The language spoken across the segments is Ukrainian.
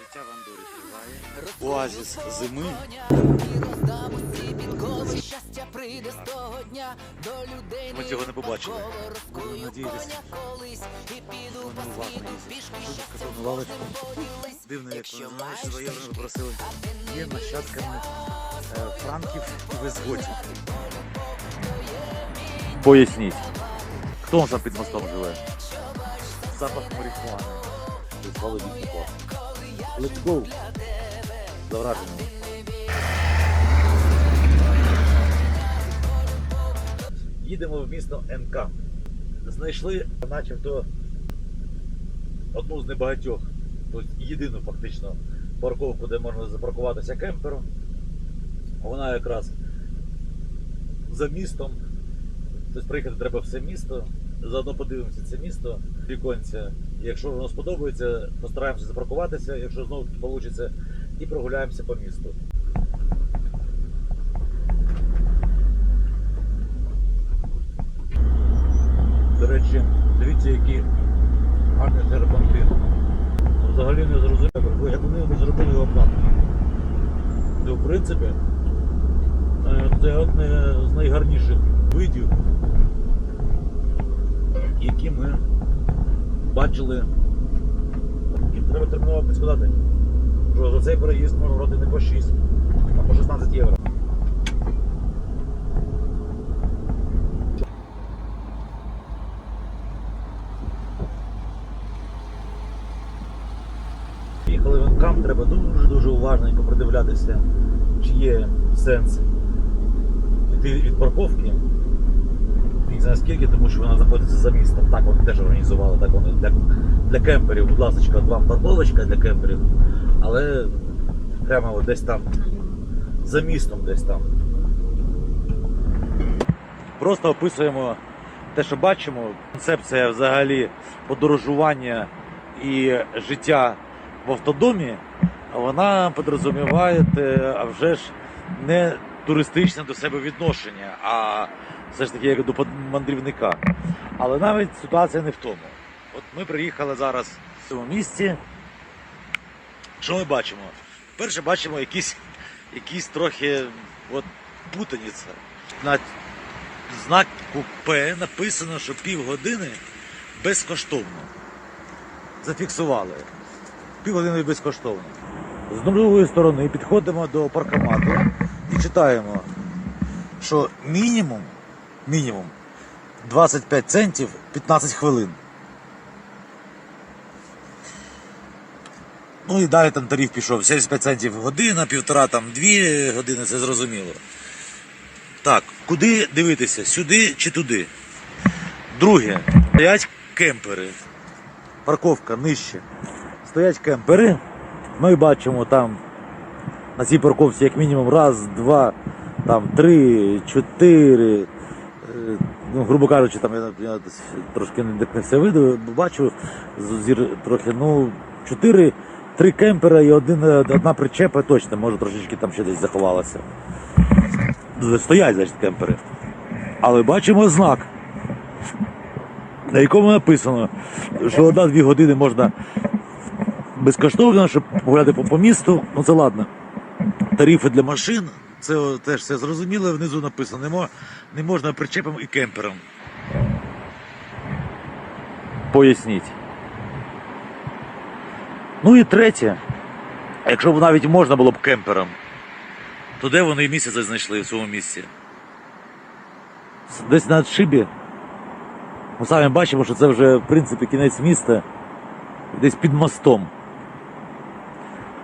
Життя в Андорі триває. Оазіс зими. Щастя прийде з того дня до людей. Ми цього не побачили. Будемо надіятися. колись і піду Вони по світу пішки щастя сказав, на лавочку. поділись. Дивно, як вони знають, що за євро попросили. Є нащадками е, франків і визводів. Поясніть, хто там під мостом живе? Запах марихуани. Звали вікно. Let's go. За враженням. Їдемо в місто НК. Знайшли начебто одну з небагатьох, тобто єдину фактично парковку, де можна запаркуватися кемпером. Вона якраз за містом. Тобто приїхати треба все місто. Заодно подивимося це місто, віконця. Якщо воно сподобається, постараємося запаркуватися, якщо знову вийде, і прогуляємося по місту. До речі, дивіться, який гарний серпантин. Ну, Взагалі не зрозуміло, як вони зробили платним. Ну, в принципі, е, це одне з найгарніших видів, які ми бачили. І треба терміново підсказати, що за цей переїзд можна брати не по 6, а по 16 євро. Їхали винкам, треба дуже-дуже уважненько придивлятися, чи є сенс від парковки. Не знаю скільки, тому що вона знаходиться за містом. Так вони теж організували, так вони для, для кемперів, будь ласка, вам парковочка для кемперів, але прямо от десь там, за містом десь там. Просто описуємо те, що бачимо. Концепція взагалі подорожування і життя в автодомі, вона підрозуміває, а вже ж не туристичне до себе відношення, а все ж таки як до мандрівника. Але навіть ситуація не в тому. От ми приїхали зараз в цьому місці. Що ми бачимо? Перше бачимо якісь, якісь трохи от, путаніця. На знаку П написано, що півгодини безкоштовно. Зафіксували. Півгодини безкоштовно. З другої сторони підходимо до паркомату і читаємо, що мінімум, мінімум 25 центів 15 хвилин. Ну і далі там тариф пішов 75 центів година, півтора, там дві години, це зрозуміло. Так, куди дивитися? Сюди чи туди? Друге, стоять кемпери. Парковка нижче. Стоять кемпери. Ми бачимо там на цій парковці як мінімум раз, два, там три, чотири. Ну, грубо кажучи, там я, я трошки не, не все виду, бачу зір трохи, ну, чотири, три кемпера і один, е, одна причепа точно, може трошечки там ще десь заховалася. Стоять, значить, кемпери. Але бачимо знак, на якому написано, що одна-дві години можна безкоштовно, щоб погуляти по, по місту. Ну це ладно. Тарифи для машин, це теж все зрозуміло, внизу написано, не, мо- не можна причепом і кемпером. Поясніть. Ну і третє. Якщо б навіть можна було б кемпером, то де вони місяця знайшли в цьому місці? Десь на отшибі. Ми самі бачимо, що це вже в принципі кінець міста, десь під мостом.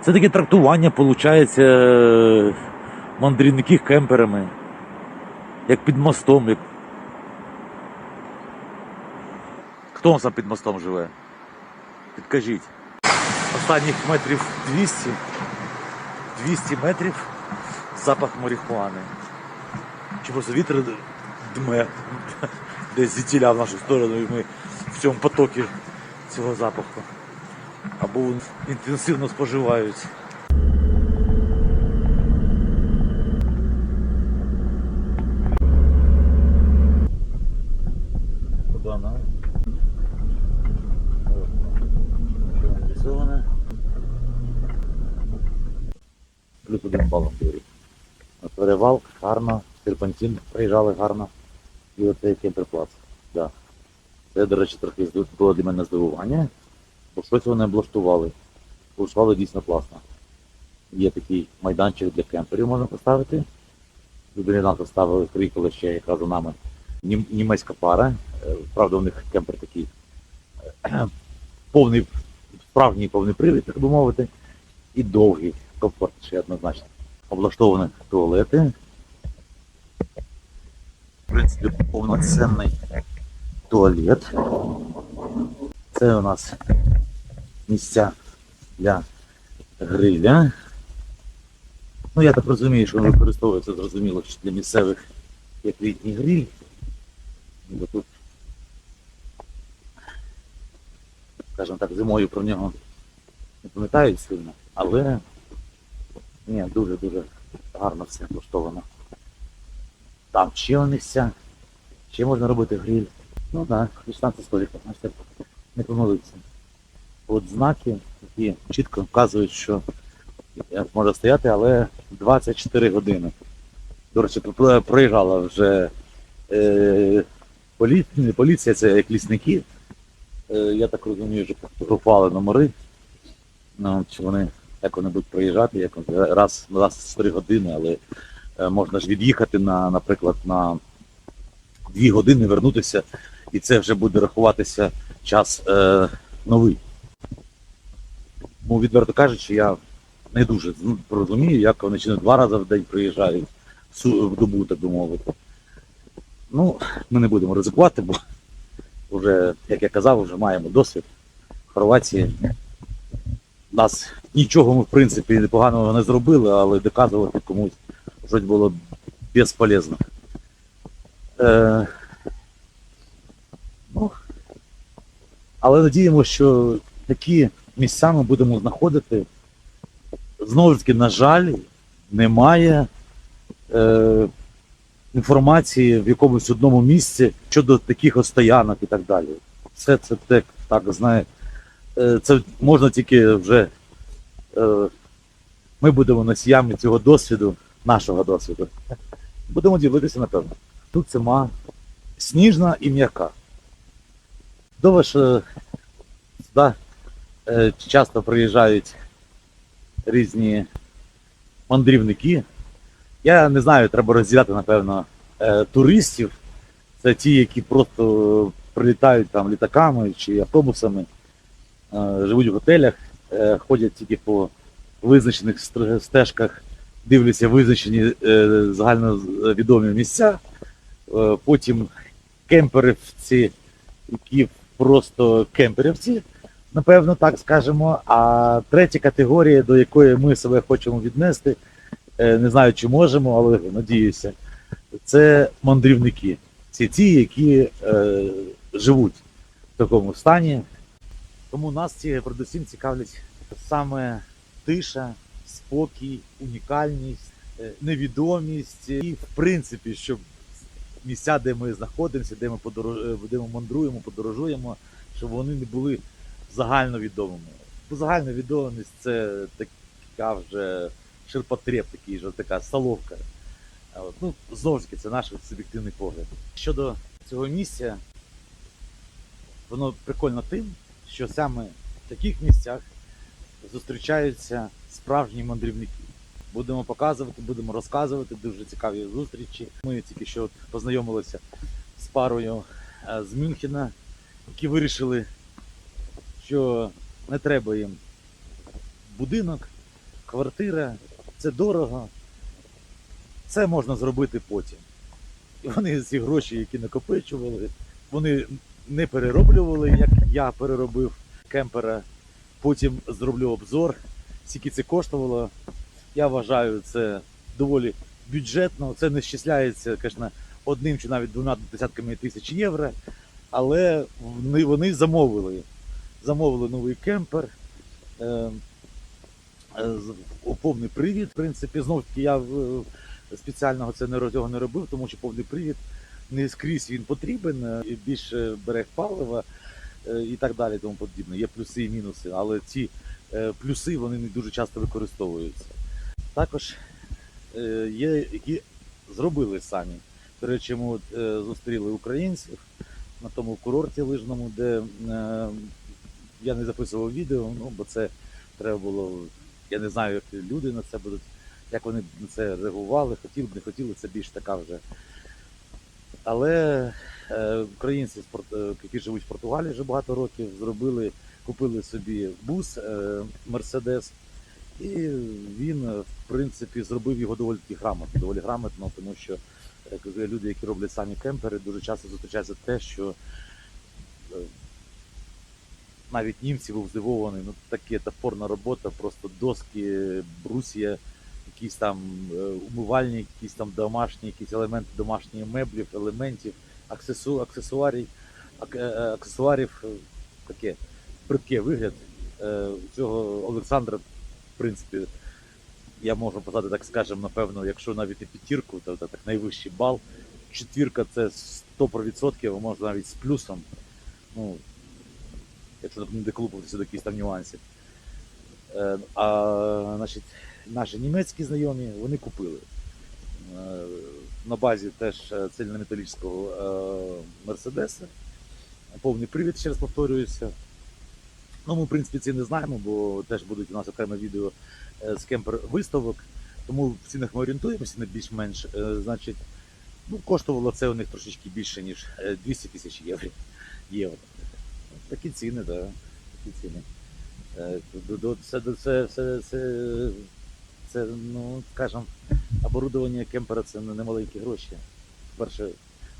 Це таке трактування, виходить, мандрівників кемперами. Як під мостом. Як... Хто там під мостом живе? Підкажіть. Останніх метрів 200. 200 метрів запах марихуани. Чи просто вітер дме десь звідтіля в нашу сторону, і ми в цьому потокі цього запаху. Або інтенсивно споживають. Куди нам? От. Що нарисоване? плюс один бал на дворі. На Перевал гарно, серпантин приїжджали гарно. І оцей кемперплац. Да. Це, до речі, трохи було для мене здивування, бо щось вони облаштували. Облаштували дійсно класно. Є такий майданчик для кемперів можна поставити. Любінанти ставили, приїхали ще якраз за нами. Німецька пара. Е, Правда, у них кемпер такий е, повний, справжній повний привід, так би мовити, і довгий, комфортніший однозначно. Облаштовані туалети. Принципі, повноцінний туалет. Це у нас місця для гриля. Ну, я так розумію, що він використовується зрозуміло для місцевих як літній гриль. Бо тут, скажімо так, зимою про нього не пам'ятають сильно, але ні, дуже-дуже гарно все влаштовано. Там ще місця, ще можна робити гриль. Ну так, 16 столиків, бачите, не помилився. От знаки, які чітко вказують, що може стояти, але 24 години. До речі, проїжджала вже е, полі... не поліція, це як лісники. Е, я так розумію, що фотографували номери. Ну, чи вони як вони будуть проїжджати, як раз, раз 3 години, але можна ж від'їхати на, наприклад, на 2 години, вернутися, і це вже буде рахуватися час е, новий. Ну, відверто кажучи, я не дуже розумію, як вони чи не два рази в день приїжджають в добу, так би мовити. Ну, ми не будемо ризикувати, бо вже, як я казав, вже маємо досвід в Хорватії. Нас нічого ми, в принципі, непоганого не зробили, але доказувати комусь щось було безполезно. Е, ну, але надіємося, що такі місця ми будемо знаходити. Знову ж таки, на жаль, немає е, інформації в якомусь одному місці щодо таких стоянок і так далі. Все це так, так знає. Е, це можна тільки вже. Е, ми будемо носіями цього досвіду, нашого досвіду. Будемо ділитися, напевно. Тут зима сніжна і м'яка. Добре, що сюди е, часто приїжджають різні мандрівники. Я не знаю, треба розділяти, напевно, е, туристів. Це ті, які просто прилітають там літаками чи автобусами, е, живуть в готелях, е, ходять тільки по визначених стежках, дивляться визначені е, загальновідомі місця. Е, потім кемперівці, які просто кемперівці, напевно, так скажемо. А третя категорія, до якої ми себе хочемо віднести, е, не знаю, чи можемо, але надіюся, це мандрівники. Це ті, які е, живуть в такому стані. Тому нас ці передусім цікавлять саме тиша, спокій, унікальність, е, невідомість і, в принципі, щоб місця, де ми знаходимося, де ми подорож... е, де ми мандруємо, подорожуємо, щоб вони не були загальновідомими. Бо загальновідомість це така вже ширпотреб, такий же така столовка. А от, Ну, знову ж таки, це наш суб'єктивний погляд. Щодо цього місця, воно прикольно тим, що саме в таких місцях зустрічаються справжні мандрівники. Будемо показувати, будемо розказувати дуже цікаві зустрічі. Ми тільки що познайомилися з парою е, з Мюнхена, які вирішили, що не треба їм будинок, квартира, це дорого. Це можна зробити потім. І вони ці гроші, які накопичували, вони не перероблювали, як я переробив кемпера. Потім зроблю обзор, скільки це коштувало. Я вважаю, це доволі бюджетно. Це не щасляється, звісно, одним чи навіть двома десятками тисяч євро. Але вони, вони замовили. Замовили новий кемпер. Е, е, повний привід. В принципі, знов таки я е, спеціального це не роз- цього не робив, тому що повний привід не скрізь він потрібен, е, і більше берег палива і так далі, тому подібне. Є плюси і мінуси, але ці е, плюси вони не дуже часто використовуються. Також е, є, які зробили самі. До речі, е, зустріли українців на тому курорті лижному, де е, я не записував відео, ну, бо це треба було. Я не знаю, як люди на це будуть, як вони на це реагували, хотіли б, не хотіли, це більш така вже. Але е, українці, з Пор- е, які живуть в Португалії вже багато років, зробили, купили собі бус е, Мерседес, і він, е, в принципі, зробив його доволі таки грамотно, доволі грамотно, тому що е, люди, які роблять самі кемпери, дуже часто зустрічається те, що е, навіть німці був здивований, ну таке топорна робота, просто доски, брусья, якісь там е, умивальні, якісь там домашні, якісь елементи домашніх меблів, елементів, аксесу, аксесуарів, ак, е, е, аксесуарів, е, таке бридке вигляд цього Олександра, в принципі, я можу казати, так скажемо, напевно, якщо навіть не п'ятірку, то, так найвищий бал. Четвірка це 100%, а може навіть з плюсом. Ну, якщо не доколупуватися до якихось там нюансів. А значить, наші німецькі знайомі вони купили. На базі теж е, цельнометалічного е, Мерседеса. Повний привід, ще раз повторююся. Ну, ми, в принципі, це не знаємо, бо теж будуть у нас окреме відео е, з кемпер виставок. Тому в цінах ми орієнтуємося на більш-менш. Значить, ну, коштувало це у них трошечки більше, ніж е, 200 тисяч євро. євро. Такі ціни, так. Да. Такі ціни. Це, це, це, це, це, ну, скажімо, оборудовання кемпера це не немаленькі гроші. По-перше,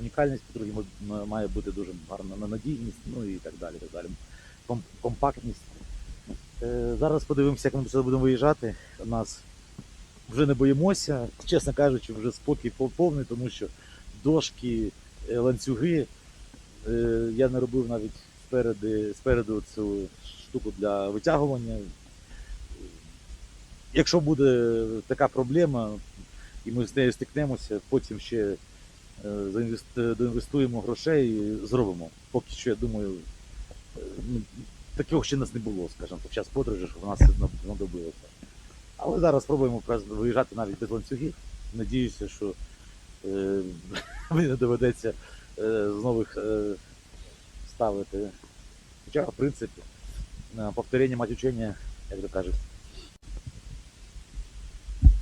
унікальність, по-друге, має бути дуже гарна на- надійність, ну і так далі. Так далі. Компактність. Е, Зараз подивимося, як ми сюди будемо виїжджати. У нас вже не боїмося, чесно кажучи, вже спокій пов- повний, тому що дошки, е, ланцюги. е, Я не робив навіть спереди, спереду цю штуку для витягування. Якщо буде така проблема, і ми з нею стикнемося, потім ще е, доінвестуємо грошей і зробимо. Поки що, я думаю, е, ну, такого ще нас не було, скажімо, під час подорожі, щоб у нас знадобилося. Але зараз спробуємо виїжджати навіть без ланцюгів. Надіюся, що е, мені не доведеться е, з нових е, ставити. Хоча, в принципі, повторення мать учення, як то кажуть.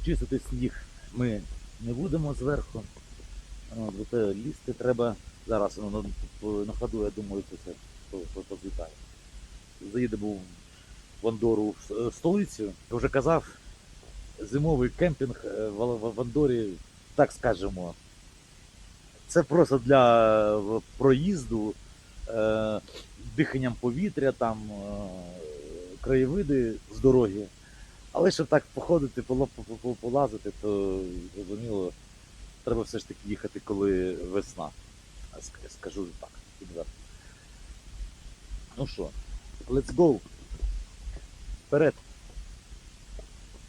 Чистити сніг ми не будемо зверху. От, бо те лізти треба. Зараз воно на, на ходу, я думаю, це все по- по- позлітає. Заїдемо в Андору в столицю. Я вже казав, зимовий кемпінг е, в, Андорі, так скажемо, це просто для е, проїзду, е, диханням повітря, там, е, краєвиди з дороги. Але щоб так походити, пола- по- по- по- полазити, то зрозуміло, треба все ж таки їхати, коли весна. Скажу так. відверто. Ну що, let's go. Вперед.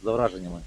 За враженнями.